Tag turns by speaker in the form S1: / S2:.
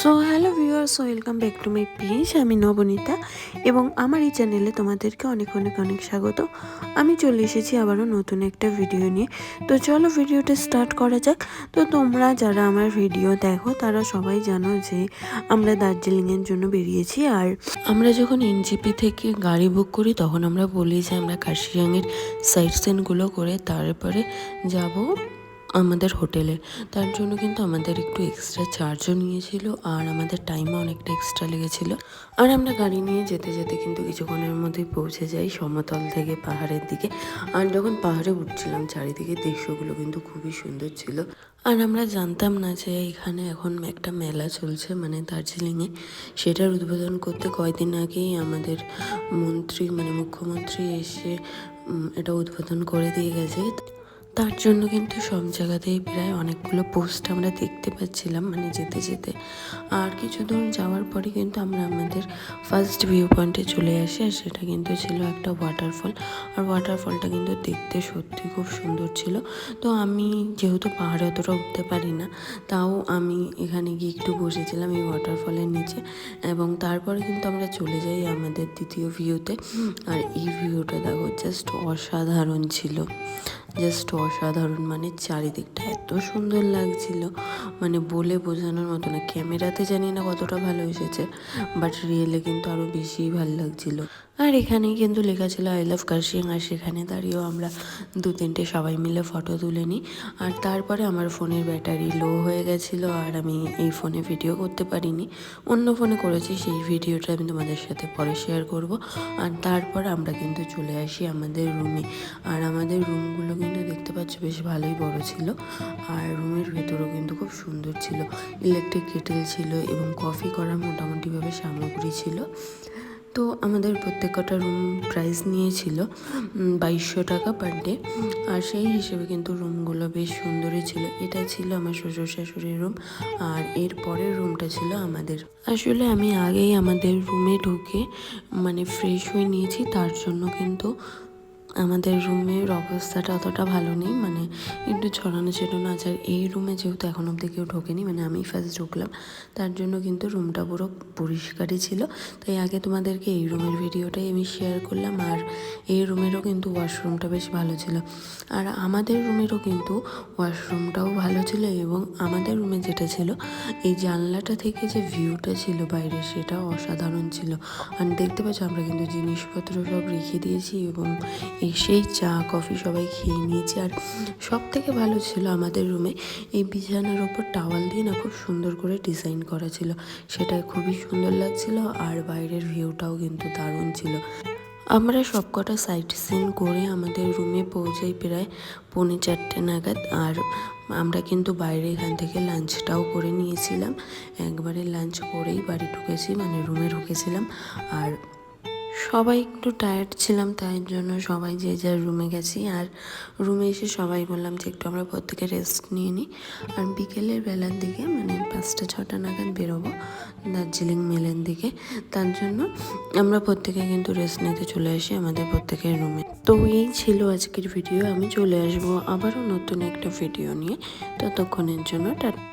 S1: So hello viewers welcome back to my page আমি নবনীতা এবং আমার এই চ্যানেলে তোমাদেরকে অনেক অনেক অনেক স্বাগত। আমি চলে এসেছি আবারও নতুন একটা ভিডিও নিয়ে। তো চলো ভিডিওটা স্টার্ট করা যাক। তো তোমরা যারা আমার ভিডিও দেখো, তারা সবাই জানো যে আমরা দার্জিলিংয়ের জন্য বেরিয়েছি। আর আমরা যখন এনজিপি থেকে গাড়ি বুক করি, তখন আমরা বলি যে আমরা কাশিয়াংয়ের সাইট সিনগুলো করে তারপরে যাব। আমাদের হোটেলে। তার জন্য কিন্তু আমাদের একটু এক্সট্রা চার্জও নিয়েছিল আর আমাদের টাইমও অনেকটা এক্সট্রা লেগেছিল। আর আমরা গাড়ি নিয়ে যেতে যেতে কিন্তু কিছুক্ষণের মধ্যেই পৌঁছে যাই সমতল থেকে পাহাড়ের দিকে। আর যখন পাহাড়ে উঠছিলাম, চারিদিকে দৃশ্যগুলো কিন্তু খুবই সুন্দর ছিল। আর আমরা জানতাম না যে এখানে এখন একটা মেলা চলছে মানে দার্জিলিংয়ে। সেটার উদ্বোধন করতে কয়দিন আগেই আমাদের মন্ত্রী মানে মুখ্যমন্ত্রী এসে এটা উদ্বোধন করে দিয়ে গেছে। তার জন্য কিন্তু সব জায়গাতেই প্রায় অনেকগুলো পোস্ট আমরা দেখতে পাচ্ছিলাম মানে যেতে যেতে। আর কিছু দূর যাওয়ার পরে কিন্তু আমরা আমাদের ফার্স্ট ভিউ পয়েন্টে চলে আসি, আর সেটা কিন্তু ছিল একটা ওয়াটারফল আর ওয়াটারফলটা কিন্তু দেখতে সত্যি খুব সুন্দর ছিল। তো আমি যেহেতু পাহাড়ে অতটা উঠতে পারি না, তাও আমি এখানে গিয়ে একটু বসেছিলাম এই ওয়াটারফলের নিচে। এবং তারপরে কিন্তু আমরা চলে যাই আমাদের দ্বিতীয় ভিউতে আর এই ভিউটা দেখো জাস্ট অসাধারণ ছিল। জাস্ট অসাধারণ মানে চারিদিকটা এত সুন্দর লাগছিল। মানে বলে বোঝানোর মতো না, ক্যামেরাতে জানি না কতটা ভালো এসেছে, বাট রিয়েলে কিন্তু আরও বেশিই ভালো লাগছিল। আর এখানেই কিন্তু লেখা ছিল আই লাভ কাশিং আর সেখানে দাঁড়িয়েও আমরা দু তিনটে সবাই মিলে ফটো তুলে নিই। আর তারপরে আমার ফোনের ব্যাটারি লো হয়ে গেছিল, আর আমি এই ফোনে ভিডিও করতে পারিনি। অন্য ফোনে করেছি, সেই ভিডিওটা আমি তোমাদের সাথে পরে শেয়ার করব। আর তারপর আমরা কিন্তু চলে আসি আমাদের রুমে আর আমাদের রুমগুলো কিন্তু দেখতে পাচ্ছ বেশ ভালোই বড় ছিল। আর রুমের ভেতরও কিন্তু খুব সুন্দর ছিল। ইলেকট্রিক কেটেল ছিল এবং কফি করার মোটামুটিভাবে সামগ্রী ছিল। তো আমাদের প্রত্যেক কটা রুম প্রাইস নিয়েছিল বাইশশো টাকা পার ডে আর সেই হিসেবে কিন্তু রুমগুলো বেশ সুন্দরই ছিল। এটা ছিল আমার শ্বশুর শাশুড়ির রুম আর এর পরের রুমটা ছিল আমাদের। আসলে আমি আগেই আমাদের রুমে ঢুকে মানে ফ্রেশ হয়ে নিয়েছি, তার জন্য কিন্তু আমাদের রুমের অবস্থাটা অতটা ভালো নেই। মানে একটু ছড়ানো ছিটানো আছে আর এই রুমে যেহেতু এখন অব্দি কেউ ঢোকেনি মানে আমি ফার্স্ট ঢুকলাম, তার জন্য কিন্তু রুমটা পুরো পরিষ্কারই ছিল। তাই আগে তোমাদেরকে এই রুমের ভিডিওটাই আমি শেয়ার করলাম, আর এই রুমেরও কিন্তু ওয়াশরুমটা বেশ ভালো ছিল। আর আমাদের রুমেরও কিন্তু ওয়াশরুমটাও ভালো ছিল, এবং আমাদের রুমে যেটা ছিল, এই জানলাটা থেকে যে ভিউটা ছিল বাইরে, সেটা অসাধারণ ছিল। আর দেখতে পাচ্ছ, আমরা কিন্তু জিনিসপত্র সব রেখে দিয়েছি, এবং এসেই চা কফি সবাই খেয়ে নিয়েছি, আর সব থেকে ভালো ছিল আমাদের রুমে। এই বিছানার ওপর টাওয়াল দিয়ে না খুব সুন্দর করে ডিজাইন করা ছিল। সেটা খুবই সুন্দর লাগছিল আর বাইরের ভিউটাও কিন্তু দারুণ ছিল। আমরা সবকটা সাইট সিন করে আমাদের রুমে পৌঁছাই প্রায় পৌনে চারটে নাগাদ। আর আমরা কিন্তু বাইরে এখান থেকে লাঞ্চটাও করে নিয়েছিলাম। একবারে লাঞ্চ করেই বাড়ি ঢুকেছি মানে রুমে ঢুকেছিলাম। আর সবাই একটু টায়ার্ড ছিলাম, তাই জন্য সবাই যে যার রুমে গেছি। আর রুমে এসে সবাই বললাম যে একটু আমরা প্রত্যেকে রেস্ট নিয়ে নিই আর বিকেলের বেলার দিকে মানে পাঁচটা, ছটা নাগাদ বেরোবো দার্জিলিং মেলের দিকে। তার জন্য আমরা প্রত্যেকে কিন্তু রেস্ট নিতে চলে আসি আমাদের প্রত্যেকের রুমে তো এই ছিল আজকের ভিডিও আমি চলে আসব আবারও নতুন একটা ভিডিও নিয়ে। ততক্ষণের জন্য টাটা